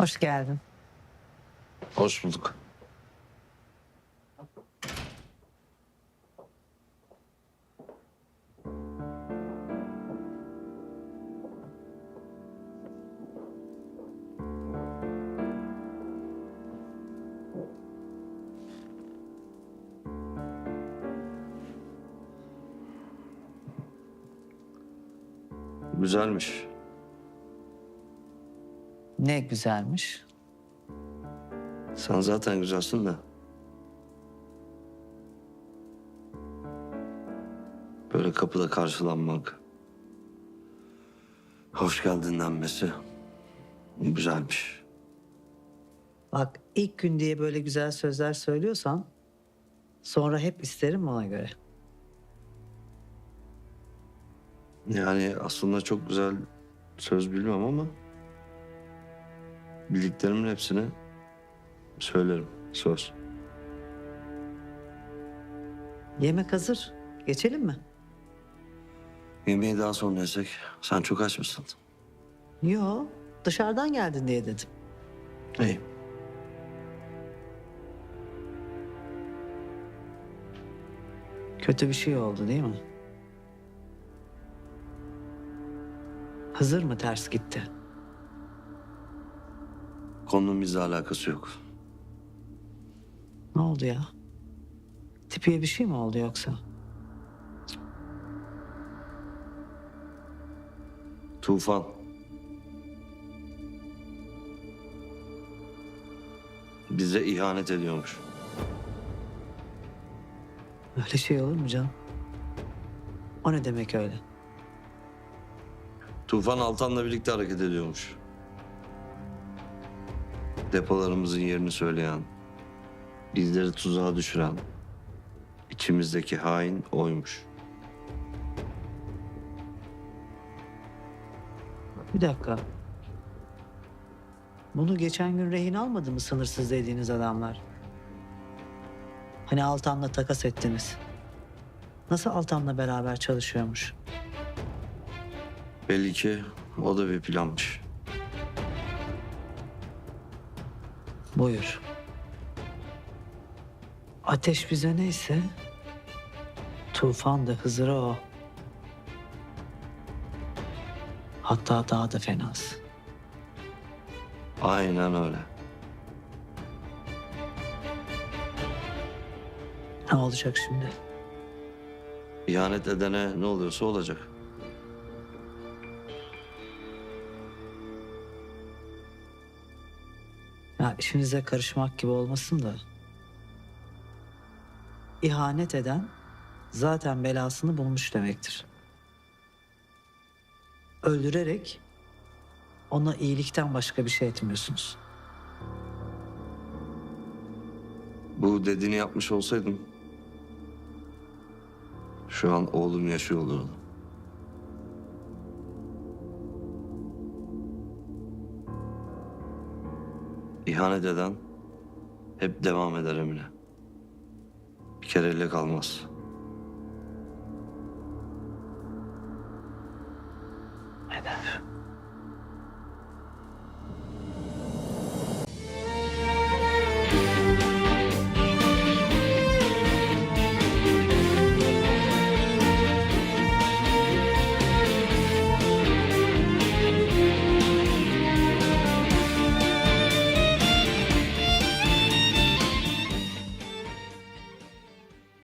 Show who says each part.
Speaker 1: Hoş geldin.
Speaker 2: Hoş bulduk. Güzelmiş.
Speaker 1: Ne güzelmiş.
Speaker 2: Sen zaten güzelsin de. Böyle kapıda karşılanmak. Hoş geldin denmesi. Güzelmiş.
Speaker 1: Bak ilk gün diye böyle güzel sözler söylüyorsan sonra hep isterim ona göre.
Speaker 2: Yani aslında çok güzel söz bilmem ama bildiklerimin hepsini söylerim. Söz.
Speaker 1: Yemek hazır. Geçelim mi?
Speaker 2: Yemeği daha sonra yesek. Sen çok aç mısın?
Speaker 1: Yo, dışarıdan geldin diye dedim.
Speaker 2: İyi.
Speaker 1: Kötü bir şey oldu değil mi? Hızır mı ters gitti?
Speaker 2: Konunun bizle alakası yok.
Speaker 1: Ne oldu ya? Tipiye bir şey mi oldu yoksa?
Speaker 2: Tufan. Bize ihanet ediyormuş.
Speaker 1: Öyle şey olur mu canım? O ne demek öyle?
Speaker 2: Tufan Altan'la birlikte hareket ediyormuş. Depolarımızın yerini söyleyen, bizleri tuzağa düşüren, içimizdeki hain oymuş.
Speaker 1: Bir dakika. Bunu geçen gün rehin almadı mı sınırsız dediğiniz adamlar? Hani Altan'la takas ettiniz. Nasıl Altan'la beraber çalışıyormuş?
Speaker 2: Belli ki o da bir planmış.
Speaker 1: Buyur. Ateş bize neyse, tufan da Hızır'a o. Hatta daha da fenası.
Speaker 2: Aynen öyle.
Speaker 1: Ne olacak şimdi?
Speaker 2: İhanet edene ne oluyorsa olacak.
Speaker 1: Ya işinize karışmak gibi olmasın da. İhanet eden zaten belasını bulmuş demektir. Öldürerek ona iyilikten başka bir şey etmiyorsunuz.
Speaker 2: Bu dediğini yapmış olsaydım şu an oğlum yaşıyor olurdu. İhanet eden hep devam eder Emine. Bir kereyle kalmaz.